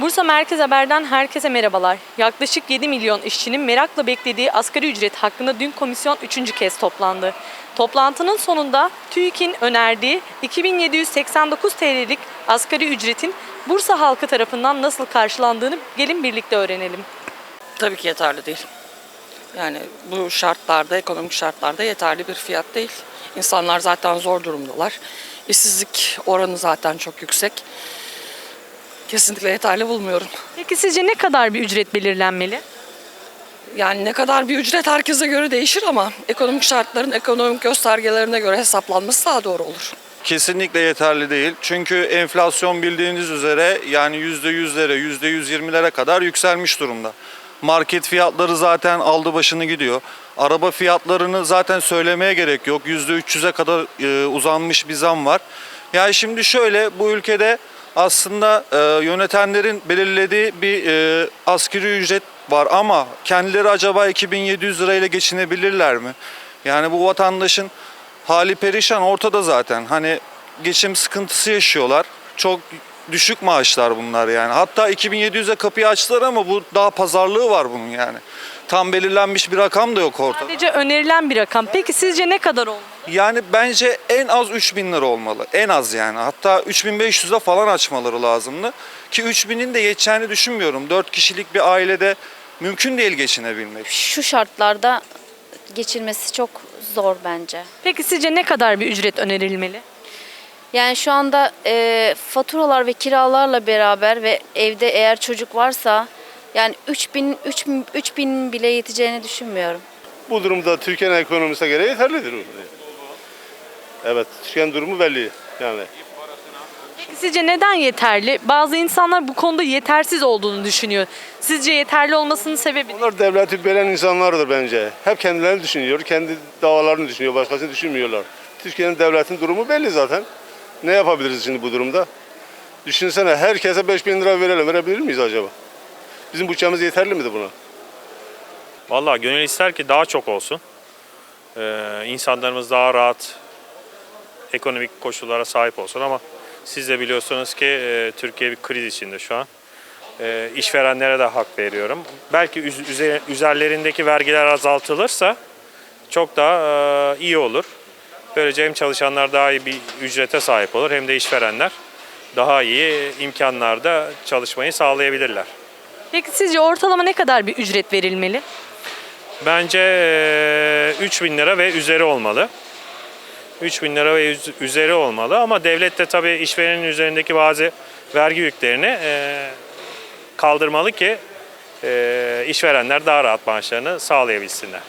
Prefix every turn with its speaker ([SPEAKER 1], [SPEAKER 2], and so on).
[SPEAKER 1] Bursa Merkez Haber'den herkese merhabalar. Yaklaşık 7 milyon işçinin merakla beklediği asgari ücret hakkında dün komisyon 3. kez toplandı. Toplantının sonunda TÜİK'in önerdiği 2789 TL'lik asgari ücretin Bursa halkı tarafından nasıl karşılandığını gelin birlikte öğrenelim.
[SPEAKER 2] Tabii ki yeterli değil. Yani bu şartlarda, ekonomik şartlarda yeterli bir fiyat değil. İnsanlar zaten zor durumdalar. İşsizlik oranı zaten çok yüksek. Kesinlikle yeterli bulmuyorum.
[SPEAKER 1] Peki sizce ne kadar bir ücret belirlenmeli?
[SPEAKER 2] Yani ne kadar bir ücret herkese göre değişir ama ekonomik şartların ekonomik göstergelerine göre hesaplanması daha doğru olur.
[SPEAKER 3] Kesinlikle yeterli değil. Çünkü enflasyon bildiğiniz üzere yani %100'lere, %120'lere kadar yükselmiş durumda. Market fiyatları zaten aldı başını gidiyor. Araba fiyatlarını zaten söylemeye gerek yok. %300'e kadar e, uzanmış bir zam var. Yani şimdi şöyle bu ülkede aslında e, yönetenlerin belirlediği bir e, asgari ücret var ama kendileri acaba 2700 lirayla geçinebilirler mi? Yani bu vatandaşın hali perişan ortada zaten. Hani geçim sıkıntısı yaşıyorlar. Çok düşük maaşlar bunlar yani. Hatta 2700'e kapıyı açtılar ama bu daha pazarlığı var bunun yani. Tam belirlenmiş bir rakam da yok ortada.
[SPEAKER 1] Sadece önerilen bir rakam. Peki sizce ne kadar olmalı?
[SPEAKER 3] Yani bence en az 3000 lira olmalı. En az yani. Hatta 3500'e falan açmaları lazımdı. Ki 3000'in de yeteceğini düşünmüyorum. 4 kişilik bir ailede mümkün değil geçinebilmek.
[SPEAKER 4] şu şartlarda geçirmesi çok zor bence.
[SPEAKER 1] Peki sizce ne kadar bir ücret önerilmeli?
[SPEAKER 4] Yani şu anda e, faturalar ve kiralarla beraber ve evde eğer çocuk varsa yani 3000 3000 3000 bile yeteceğini düşünmüyorum.
[SPEAKER 5] Bu durumda Türkiye'nin ekonomisine göre yeterlidir. Evet, Türkiye'nin durumu belli yani.
[SPEAKER 1] Peki sizce neden yeterli? Bazı insanlar bu konuda yetersiz olduğunu düşünüyor. Sizce yeterli olmasının sebebi ne?
[SPEAKER 5] Onlar devleti bölen insanlardır bence. Hep kendilerini düşünüyor, kendi davalarını düşünüyor, başkasını düşünmüyorlar. Türkiye'nin devletin durumu belli zaten. Ne yapabiliriz şimdi bu durumda? Düşünsene herkese 5000 lira verelim, verebilir miyiz acaba? Bizim bütçemiz yeterli midir buna?
[SPEAKER 6] Vallahi gönül ister ki daha çok olsun. Ee, insanlarımız daha rahat ekonomik koşullara sahip olsun ama siz de biliyorsunuz ki e, Türkiye bir kriz içinde şu an. E, işverenlere de hak veriyorum. Belki üz- üze- üzerlerindeki vergiler azaltılırsa çok daha e, iyi olur. Böylece hem çalışanlar daha iyi bir ücrete sahip olur hem de işverenler daha iyi imkanlarda çalışmayı sağlayabilirler.
[SPEAKER 1] Peki sizce ortalama ne kadar bir ücret verilmeli?
[SPEAKER 6] Bence eee, 3000 lira ve üzeri olmalı. 3000 lira ve üz- üzeri olmalı ama devlet de tabii işverenin üzerindeki bazı vergi yüklerini eee, kaldırmalı ki eee, işverenler daha rahat maaşlarını sağlayabilsinler.